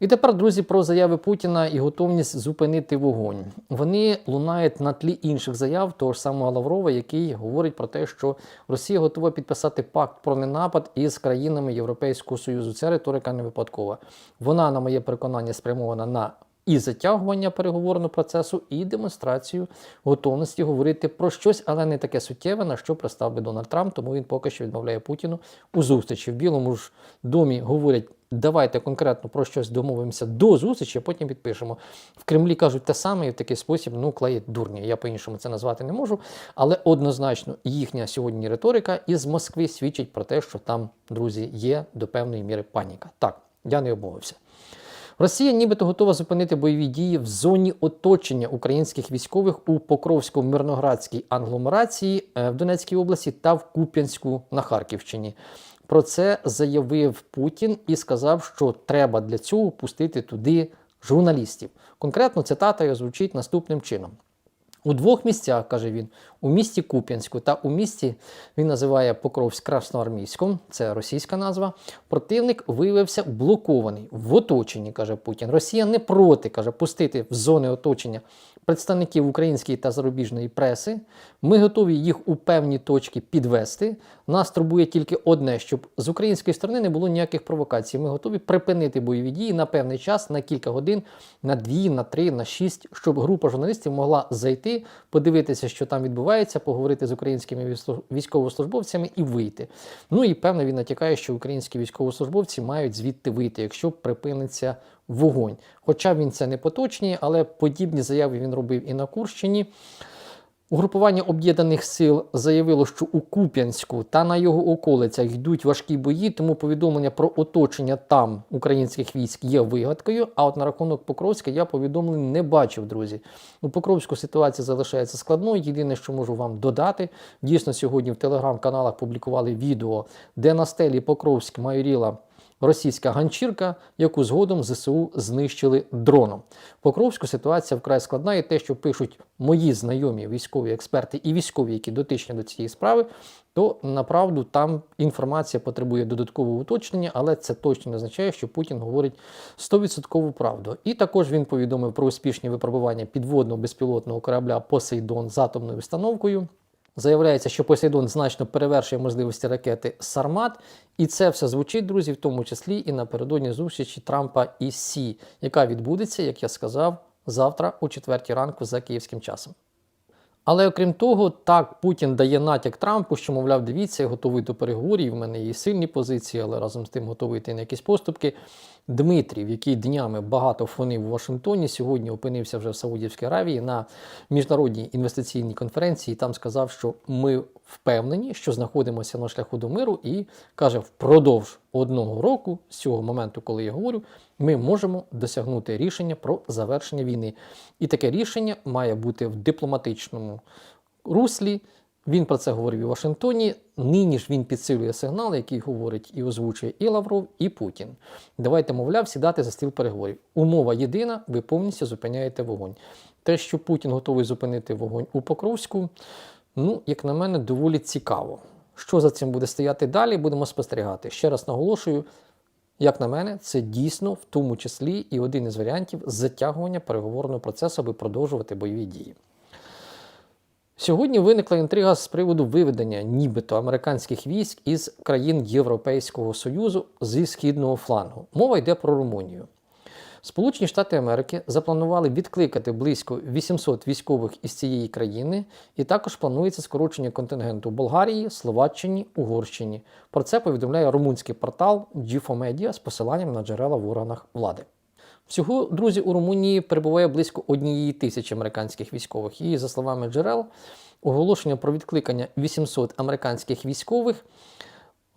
І тепер, друзі, про заяви Путіна і готовність зупинити вогонь. Вони лунають на тлі інших заяв того ж самого Лаврова, який говорить про те, що Росія готова підписати пакт про ненапад із країнами Європейського Союзу. Ця риторика не випадкова. Вона, на моє переконання, спрямована на і затягування переговорного процесу, і демонстрацію готовності говорити про щось, але не таке суттєве, на що пристав би Дональд Трамп, тому він поки що відмовляє Путіну у зустрічі. В Білому ж домі говорять. Давайте конкретно про щось домовимося до зустрічі, а потім підпишемо. В Кремлі кажуть те саме, і в такий спосіб ну клеїть дурні. Я по-іншому це назвати не можу. Але однозначно їхня сьогодні риторика із Москви свідчить про те, що там, друзі, є до певної міри паніка. Так, я не обмовився. Росія нібито готова зупинити бойові дії в зоні оточення українських військових у Покровсько-Мирноградській агломерації е, в Донецькій області та в Куп'янську на Харківщині. Про це заявив Путін і сказав, що треба для цього пустити туди журналістів. Конкретно цитата звучить наступним чином. У двох місцях, каже він, у місті Куп'янську та у місті він називає Покровськ Красноармійськом, це російська назва. Противник виявився блокований в оточенні, каже Путін. Росія не проти, каже, пустити в зони оточення представників української та зарубіжної преси. Ми готові їх у певні точки підвести. Нас турбує тільки одне, щоб з української сторони не було ніяких провокацій. Ми готові припинити бойові дії на певний час, на кілька годин, на дві, на три, на шість, щоб група журналістів могла зайти, подивитися, що там відбувається, поговорити з українськими військовослужбовцями і вийти. Ну і певно він натякає, що українські військовослужбовці мають звідти вийти, якщо припиниться вогонь. Хоча він це не поточні, але подібні заяви він робив і на Курщині. Угрупування об'єднаних сил заявило, що у Куп'янську та на його околицях йдуть важкі бої, тому повідомлення про оточення там українських військ є вигадкою. А от на рахунок Покровська я повідомлень не бачив, друзі. У Покровську ситуація залишається складною. Єдине, що можу вам додати, дійсно сьогодні в телеграм-каналах публікували відео, де на стелі Покровськ майоріла російська ганчірка, яку згодом ЗСУ знищили дроном. Покровську ситуація вкрай складна, і те, що пишуть мої знайомі військові експерти і військові, які дотичні до цієї справи, то направду там інформація потребує додаткового уточнення, але це точно не означає, що Путін говорить 100% правду. І також він повідомив про успішні випробування підводного безпілотного корабля Посейдон з атомною установкою. Заявляється, що Посейдон значно перевершує можливості ракети Сармат, і це все звучить, друзі, в тому числі і напередодні зустрічі Трампа і Сі, яка відбудеться, як я сказав, завтра о 4 ранку за київським часом. Але окрім того, так Путін дає натяк Трампу, що, мовляв, дивіться, я готовий до переговорів. В мене є сильні позиції, але разом з тим готовий йти на якісь поступки. Дмитрів, який днями багато фонив у Вашингтоні, сьогодні опинився вже в Саудівській Аравії на міжнародній інвестиційній конференції. і Там сказав, що ми впевнені, що знаходимося на шляху до миру, і каже, впродовж одного року, з цього моменту, коли я говорю, ми можемо досягнути рішення про завершення війни. І таке рішення має бути в дипломатичному руслі. Він про це говорив в Вашингтоні. Нині ж він підсилює сигнал, який говорить і озвучує і Лавров, і Путін. Давайте, мовляв, сідати за стіл переговорів. Умова єдина, ви повністю зупиняєте вогонь. Те, що Путін готовий зупинити вогонь у Покровську, ну, як на мене, доволі цікаво. Що за цим буде стояти далі, будемо спостерігати. Ще раз наголошую, як на мене, це дійсно в тому числі і один із варіантів затягування переговорного процесу, аби продовжувати бойові дії. Сьогодні виникла інтрига з приводу виведення нібито американських військ із країн Європейського Союзу зі східного флангу. Мова йде про Румунію. Сполучені Штати Америки запланували відкликати близько 800 військових із цієї країни, і також планується скорочення контингенту Болгарії, Словаччині, Угорщині. Про це повідомляє румунський портал GFOMedia з посиланням на джерела в органах влади. Всього, друзі, у Румунії перебуває близько однієї тисячі американських військових. І, за словами джерел, оголошення про відкликання 800 американських військових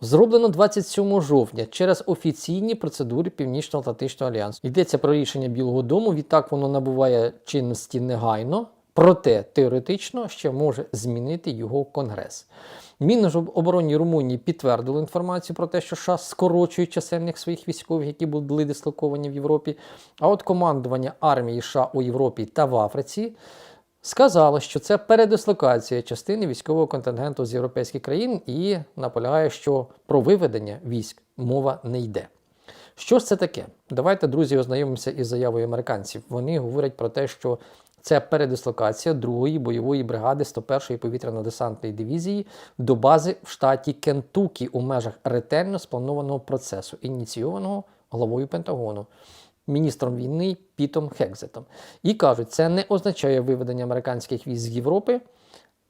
зроблено 27 жовтня через офіційні процедури Північно-Атлантичного альянсу. Йдеться про рішення Білого Дому. Відтак воно набуває чинності негайно, проте теоретично ще може змінити його конгрес. Мінобороні Румунії підтвердили інформацію про те, що США скорочують чисельних своїх військових, які були дислоковані в Європі. А от командування армії США у Європі та в Африці сказало, що це передислокація частини військового контингенту з європейських країн і наполягає, що про виведення військ мова не йде. Що ж це таке? Давайте, друзі, ознайомимося із заявою американців. Вони говорять про те, що це передислокація 2-ї бойової бригади 101-ї повітряно-десантної дивізії до бази в штаті Кентукі у межах ретельно спланованого процесу, ініційованого главою Пентагону, міністром війни Пітом Хекзетом. І кажуть, це не означає виведення американських військ з Європи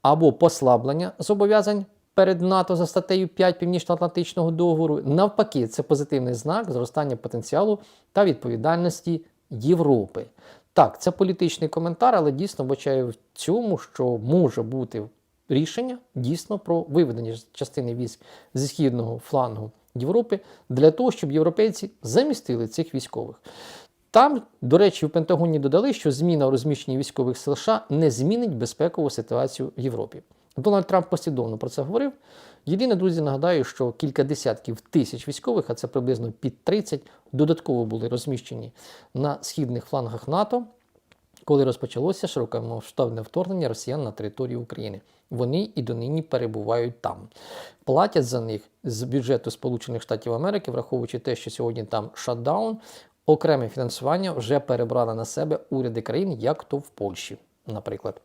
або послаблення зобов'язань перед НАТО за статтею 5 Північно-Атлантичного договору. Навпаки, це позитивний знак зростання потенціалу та відповідальності Європи. Так, це політичний коментар, але дійсно вбачаю в цьому, що може бути рішення дійсно про виведення частини військ зі східного флангу Європи для того, щоб європейці замістили цих військових. Там, до речі, в Пентагоні додали, що зміна у розміщенні військових сил США не змінить безпекову ситуацію в Європі. Дональд Трамп послідовно про це говорив. Єдине, друзі, нагадаю, що кілька десятків тисяч військових, а це приблизно під 30, додатково були розміщені на східних флангах НАТО, коли розпочалося широкомасштабне вторгнення росіян на територію України. Вони і донині перебувають там. Платять за них з бюджету Сполучених Штатів Америки, враховуючи те, що сьогодні там шатдаун, окреме фінансування вже перебрали на себе уряди країн, як то в Польщі. Наприклад,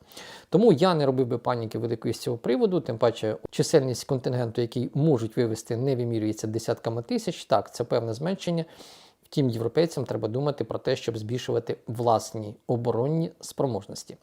тому я не робив би паніки великої з цього приводу, тим паче чисельність контингенту, який можуть вивести, не вимірюється десятками тисяч. Так, це певне зменшення. Втім, європейцям треба думати про те, щоб збільшувати власні оборонні спроможності.